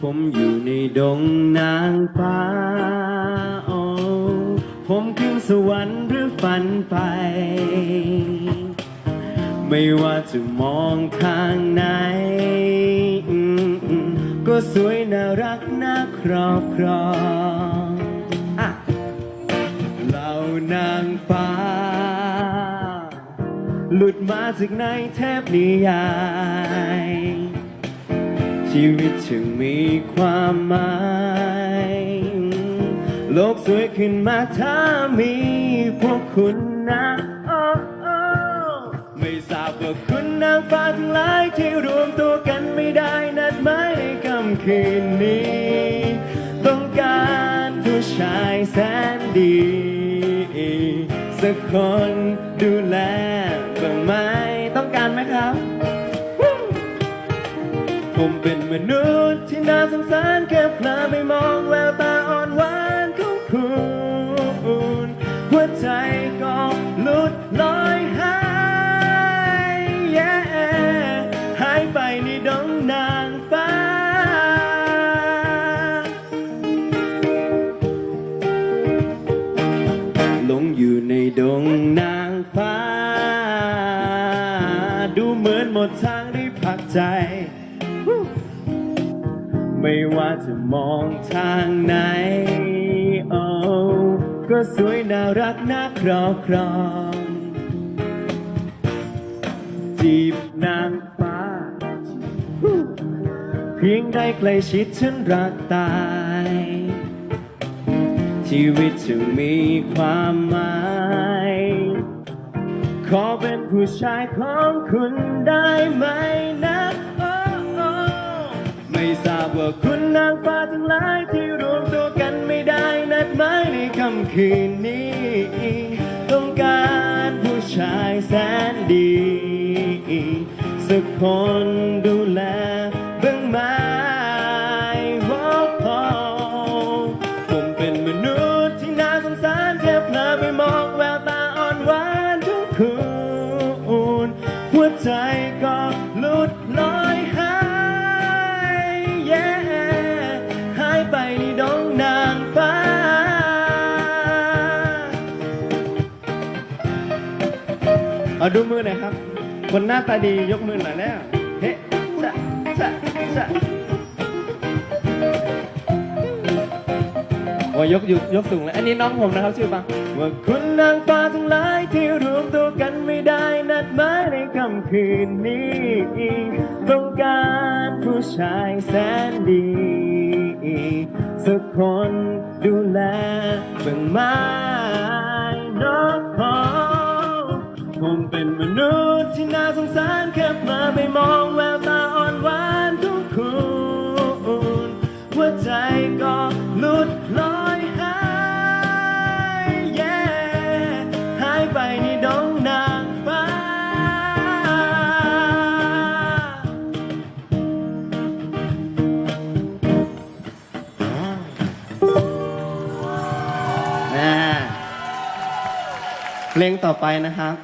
ผมอยู่ในดงนางฟ้าโอ้ผมขึ้นสวรรค์หรือฝันไป ไม่ว่าจะมองทางไหน ก็สวยน่ารักน่าครอบครองเหล่านางฟ้า หลุดมาจากในเทพนิยาย ชีวิตจึงมีความหมายโลกสวยขึ้นมาถ้ามีพวกคุณนะโอ้โอ้ไม่ทราบว่าคุณนางฟ้าทั้งหลายที่รวมตัวกันไม่ได้นัดหมายในค่ำคืนนี้ ต้องการผู้ชายแสนดี สักคนดูแลบ้างไหมต้องการไหมครับ ผมเป็นมนุษย์ที่น่าสงสารแค่พลอไปมองแววตาอ่อนหวานของคุณหัวใจก็หลุดลอยหาย yeah หายไปในดงนางฟ้า หลงอยู่ในดงนางฟ้า ดูเหมือนหมดทางได้พักใจ ไม่ว่าจะมองทางไหน โอ้ก็สวยน่ารักน่าครอบครอง จีบนางฟ้า เพียงได้ใกล้ชิดฉันรักตาย ชีวิตจึงมีความหมายขอเป็นผู้ชายของคุณได้ไหม คืนนี้ ต้องการผู้ชายแสนดี สักคนดูแลบ้างไหมโอ้โอ้ผมเป็นมนุษย์ที่น่าสงสารแค่เพลอไปมองแววตาอ่อนหวานทุกคืน เอาดูมือหน่อยครับ คนหน้าตาดียกมือหน่อยแล้ว เฮ้สะสะสะโอ้ยยกยกยกสูงเลยอันนี้น้องผมนะครับชื่อปังว่าคุณนางฟ้าทั้งหลายที่รวมตัวกันไม่ได้นัดหมายในค่ำคืนนี้ต้องการผู้ชายแสนดีสักคนดูแลบ้างมน้ ที่น่าสงสารแค่มาไม่มองแววตาอ่อนหวานทุกคุณหัวใจก็หลุดลอยหาย yeah หายไปในดงนางฟ้าเพลงต่อไปนะครับ